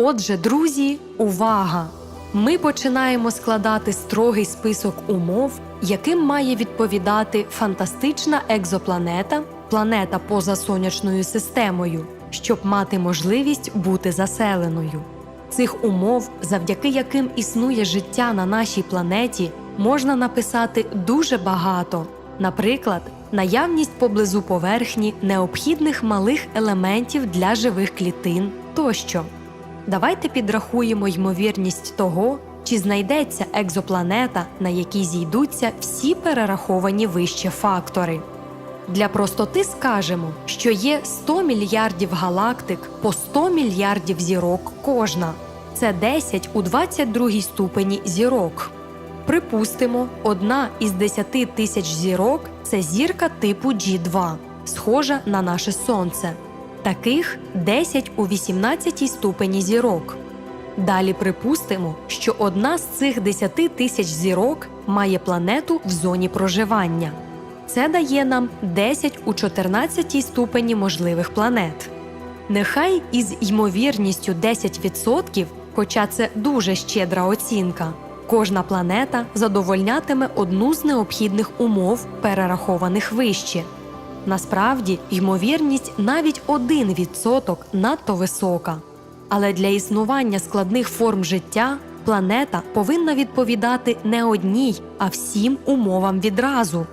Отже, друзі, увага! Ми починаємо складати строгий список умов, яким має відповідати фантастична екзопланета, планета поза сонячною системою, щоб мати можливість бути заселеною. Цих умов, завдяки яким існує життя на нашій планеті, можна написати дуже багато. Наприклад, наявність поблизу поверхні необхідних малих елементів для живих клітин тощо. Давайте підрахуємо ймовірність того, чи знайдеться екзопланета, на якій зійдуться всі перераховані вище фактори. Для простоти скажемо, що є 100 мільярдів галактик по 100 мільярдів зірок кожна. Це 10 у 22 ступені зірок. Припустимо, одна із 10 тисяч зірок це зірка типу G2, схожа на наше Сонце. Таких 10 у 18 ступені зірок. Далі припустимо, що одна з цих 10 тисяч зірок має планету в зоні проживання. Це дає нам 10 у 14 ступені можливих планет. Нехай із ймовірністю 10%, хоча це дуже щедра оцінка, кожна планета задовольнятиме одну з необхідних умов, перерахованих вище. Насправді, ймовірність навіть 1% надто висока. Але для існування складних форм життя планета повинна відповідати не одній, а всім умовам відразу.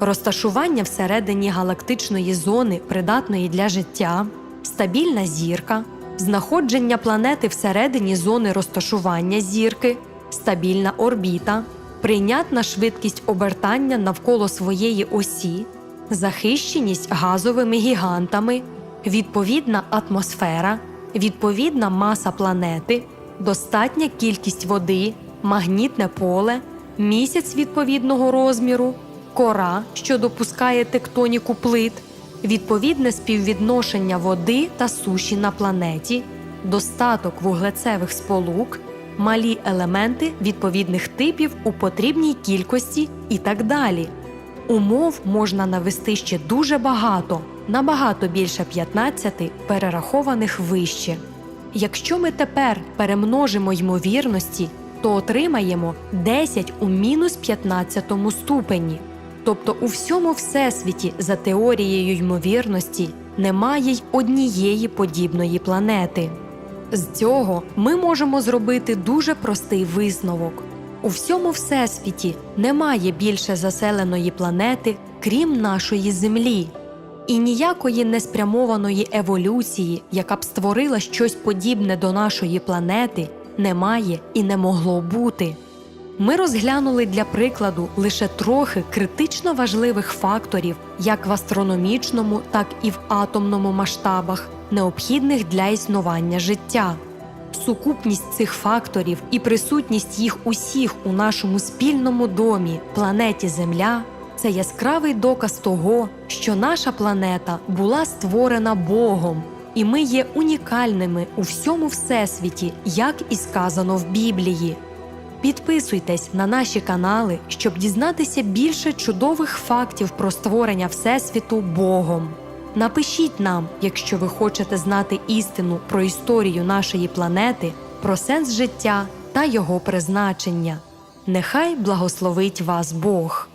Розташування всередині галактичної зони, придатної для життя, стабільна зірка, знаходження планети всередині зони розташування зірки, стабільна орбіта, прийнятна швидкість обертання навколо своєї осі, захищеність газовими гігантами, відповідна атмосфера, відповідна маса планети, достатня кількість води, магнітне поле, місяць відповідного розміру, кора, що допускає тектоніку плит, відповідне співвідношення води та суші на планеті, достаток вуглецевих сполук, малі елементи відповідних типів у потрібній кількості і так далі. Умов можна навести ще дуже багато, набагато більше 15 перерахованих вище. Якщо ми тепер перемножимо ймовірності, то отримаємо 10 у мінус 15 ступені. Тобто у всьому всесвіті за теорією ймовірності немає й однієї подібної планети. З цього ми можемо зробити дуже простий висновок. У всьому всесвіті немає більше заселеної планети, крім нашої Землі, і ніякої неспрямованої еволюції, яка б створила щось подібне до нашої планети, немає і не могло бути. Ми розглянули для прикладу лише трохи критично важливих факторів як в астрономічному, так і в атомному масштабах, необхідних для існування життя. Сукупність цих факторів і присутність їх усіх у нашому спільному домі, планеті Земля, це яскравий доказ того, що наша планета була створена Богом, і ми є унікальними у всьому всесвіті, як і сказано в Біблії. Підписуйтесь на наші канали, щоб дізнатися більше чудових фактів про створення Всесвіту Богом. Напишіть нам, якщо ви хочете знати істину про історію нашої планети, про сенс життя та його призначення. Нехай благословить вас Бог!